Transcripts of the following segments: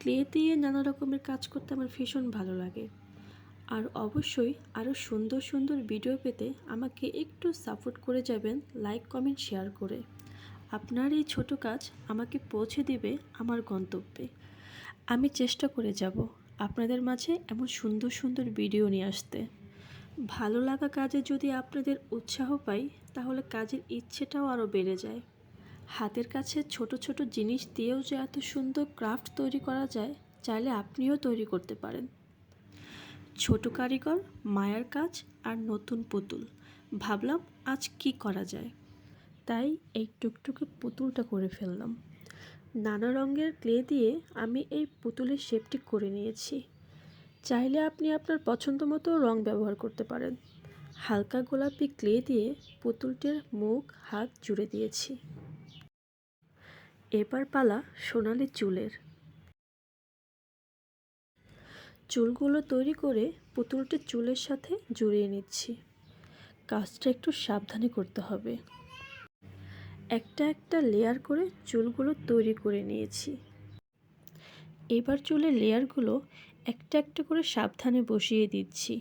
Clay দিয়ে নানা রকমের কাজ করতে আমার ভীষণ ভালো লাগে। আর অবশ্যই আরও সুন্দর সুন্দর ভিডিও পেতে আমাকে একটু সাপোর্ট করে যাবেন, লাইক, কমেন্ট, শেয়ার করে। আপনার এই ছোট কাজ আমাকে পৌঁছে দিবে আমার গন্তব্যে। আমি চেষ্টা করে যাব আপনাদের মাঝে এমন সুন্দর সুন্দর ভিডিও নিয়ে আসতে। ভালো লাগা কাজে যদি আপনাদের উৎসাহ পাই, তাহলে কাজের ইচ্ছেটাও আরও বেড়ে যায়। হাতের কাছে ছোট ছোট জিনিস দিয়েও যে এত সুন্দর ক্রাফট তৈরি করা যায়, চাইলে আপনিও তৈরি করতে পারেন। ছোট কারিগর, মায়ার কাজ আর নতুন পুতুল। ভাবলাম আজ কি করা যায়। তাই এই টুকটুকে পুতুলটা করে ফেললাম। নানা রঙের ক্লে দিয়ে আমি এই পুতুলের শেপটি করে নিয়েছি। চাইলে আপনি আপনার পছন্দ মতো রং ব্যবহার করতে পারেন। হালকা গোলাপি ক্লে দিয়ে পুতুলটির মুখ, হাত জুড়ে দিয়েছি। এবার পালা সোনালি চুলের। চুলগুলো তৈরি করে পুতুলটি চুলের সাথে জড়িয়ে নিচ্ছি। কাজটা একটু সাবধানে করতে হবে। একটা একটা লেয়ার করে চুলগুলো তৈরি করে নিয়েছি। এবার চুলের লেয়ারগুলো একটা একটা করে সাবধানে বসিয়ে দিচ্ছি।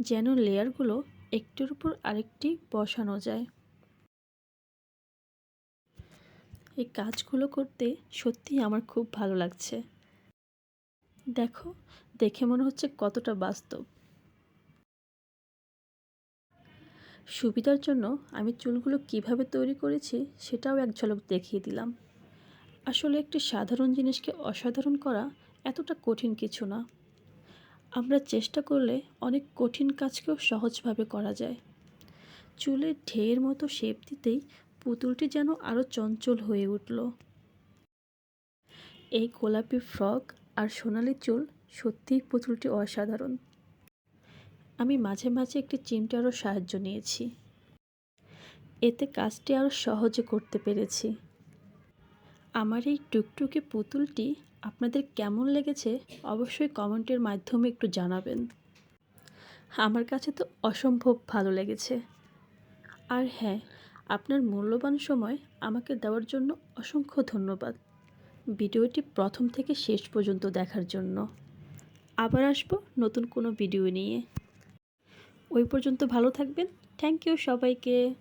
যেন লেয়ারগুলো একটির উপর আরেকটি বসানো যায়। এই কাজগুলো করতে সত্যিই আমার খুব ভালো লাগছে। দেখো, দেখে মনে হচ্ছে কতটা বাস্তব। সুবিধার জন্য আমি চুলগুলো কীভাবে তৈরি করেছি সেটাও এক ঝলক দেখিয়ে দিলাম। আসলে একটি সাধারণ জিনিসকে অসাধারণ করা এতটা কঠিন কিছু না। আমরা চেষ্টা করলে অনেক কঠিন কাজকেও সহজভাবে করা যায়। চুলে ঢের মতো শেপ দিতেই পুতুলটি যেন আরও চঞ্চল হয়ে উঠল। এই গোলাপি ফ্রক আর সোনালি চুল সত্যিই পুতুলটি অসাধারণ। আমি মাঝে মাঝে একটি চিমটারও সাহায্য নিয়েছি। এতে কাজটি আরও সহজে করতে পেরেছি। আমার এই টুকটুকে পুতুলটি আপনাদের কেমন লেগেছে অবশ্যই কমেন্টের মাধ্যমে একটু জানাবেন। আমার কাছে তো অসম্ভব ভালো লেগেছে। আর হ্যাঁ আপনার মূল্যবান সময় আমাকে দেওয়ার জন্য অসংখ্য ধন্যবাদ। ভিডিওটি প্রথম থেকে শেষ পর্যন্ত দেখার জন্য। আবার আসব নতুন কোনো ভিডিও নিয়ে। ওই পর্যন্ত ভালো থাকবেন। থ্যাংক ইউ সবাইকে।